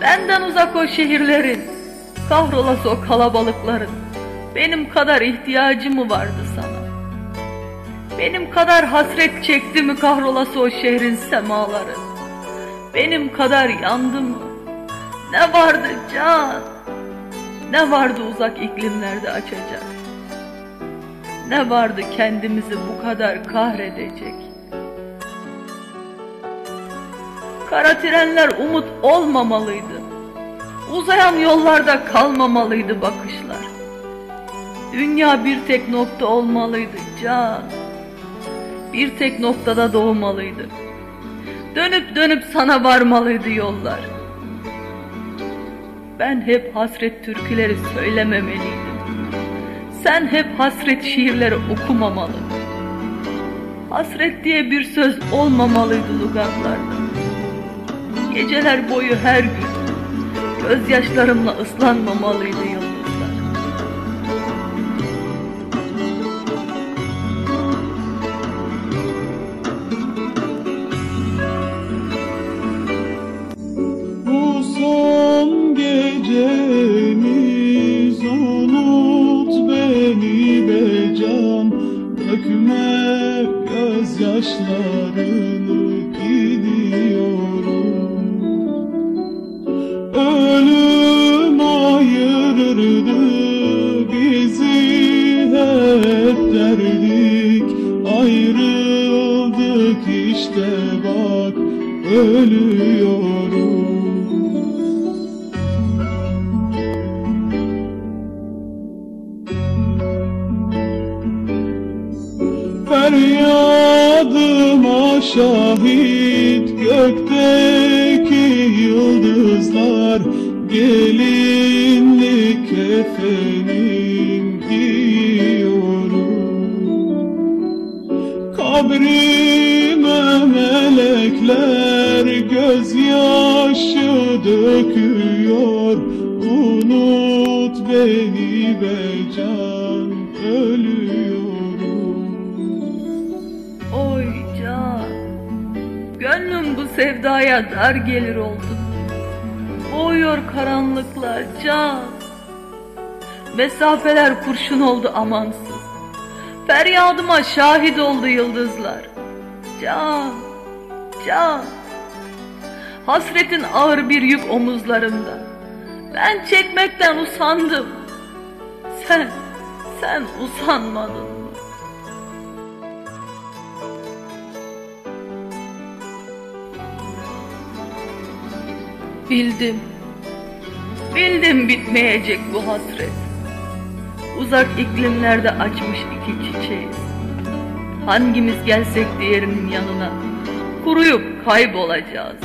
benden uzak o şehirlerin, kahrolası o kalabalıkların, benim kadar ihtiyacı mı vardı sana? Benim kadar hasret çekti mi kahrolası o şehrin semaları? Benim kadar yandı mı? Ne vardı can? Ne vardı uzak iklimlerde açacak? Ne vardı kendimizi bu kadar kahredecek? Kara trenler umut olmamalıydı. Uzayan yollarda kalmamalıydı bakışlar. Dünya bir tek nokta olmalıydı can. Bir tek noktada doğmalıydı. Dönüp dönüp sana varmalıydı yollar. Ben hep hasret türküleri söylememeliydim. Sen hep hasret şiirleri okumamalı. Hasret diye bir söz olmamalıydı lugatlarda. Geceler boyu her gün gözyaşlarımla ıslanmamalıydı yıldızlar. İşte bak ölüyorum Feryadıma şahit gökteki yıldızlar Gelinlik kefenim giyiyorum Kabrime melekler gözyaşı döküyor Unut beni be can ölüyorum Oy can, gönlüm bu sevdaya dar gelir oldu. Boğuyor karanlıklar can. Mesafeler kurşun oldu amansız. Feryadıma şahit oldu yıldızlar. Can, can. Hasretin ağır bir yük omuzlarımda. Ben çekmekten usandım. Sen, sen usanmadın? Bildim. Bildim bitmeyecek bu hasret. Uzak iklimlerde açmış iki çiçeğiz. Hangimiz gelsek diğerinin yanına kuruyup kaybolacağız.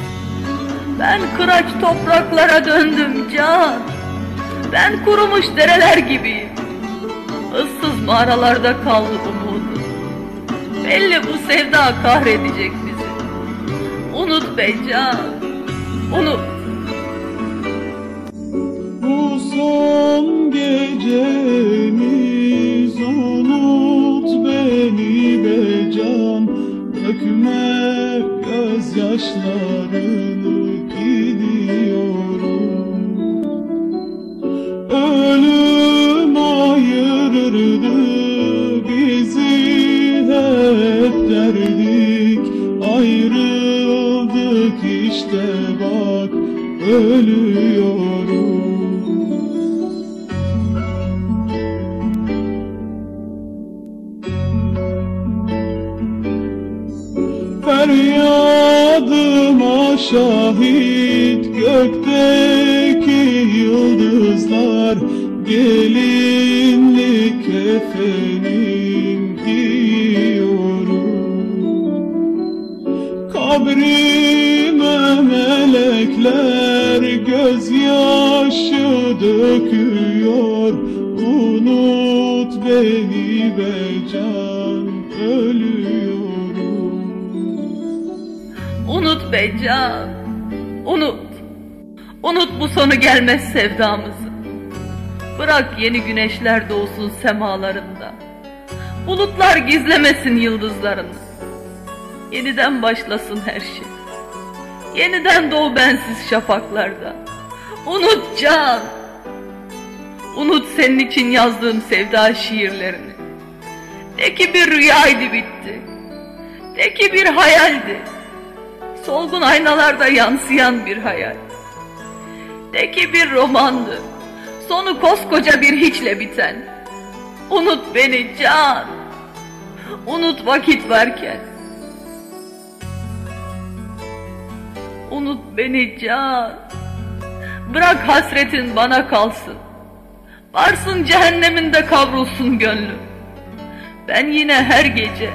Ben kıraç topraklara döndüm can. Ben kurumuş dereler gibiyim. Issız mağaralarda kaldı umudum. Belli bu sevda kahredecek bizi. Unut be can. Unut. Gözyaşlarını gidiyorum. Ölüm ayırırdı bizi hep derdik. Ayrıldık işte bak ölüyorum şahit gökteki yıldızlar Gelinlik kefenim giyiyorum Kabrime melekler gözyaşı döküyor Unut beni be can be unut. Unut bu sonu gelmez sevdamızı. Bırak yeni güneşler doğsun semalarında. Bulutlar gizlemesin yıldızlarını. Yeniden başlasın her şey. Yeniden doğ bensiz şafaklarda. Unut can. Unut senin için yazdığım sevda şiirlerini. De ki bir rüyaydı bitti. De ki bir hayaldi. Solgun aynalarda yansıyan bir hayal. De bir romandı. Sonu koskoca bir hiçle biten. Unut beni can. Unut vakit varken. Unut beni can. Bırak hasretin bana kalsın. Varsın cehenneminde kavrulsun gönlüm. Ben yine her gece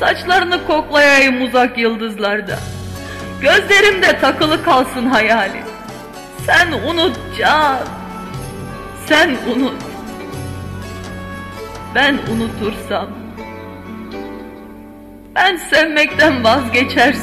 saçlarını koklayayım uzak yıldızlarda. Gözlerimde takılı kalsın hayalin. Sen unut can. Sen unut. Ben unutursam. Ben sevmekten vazgeçersem.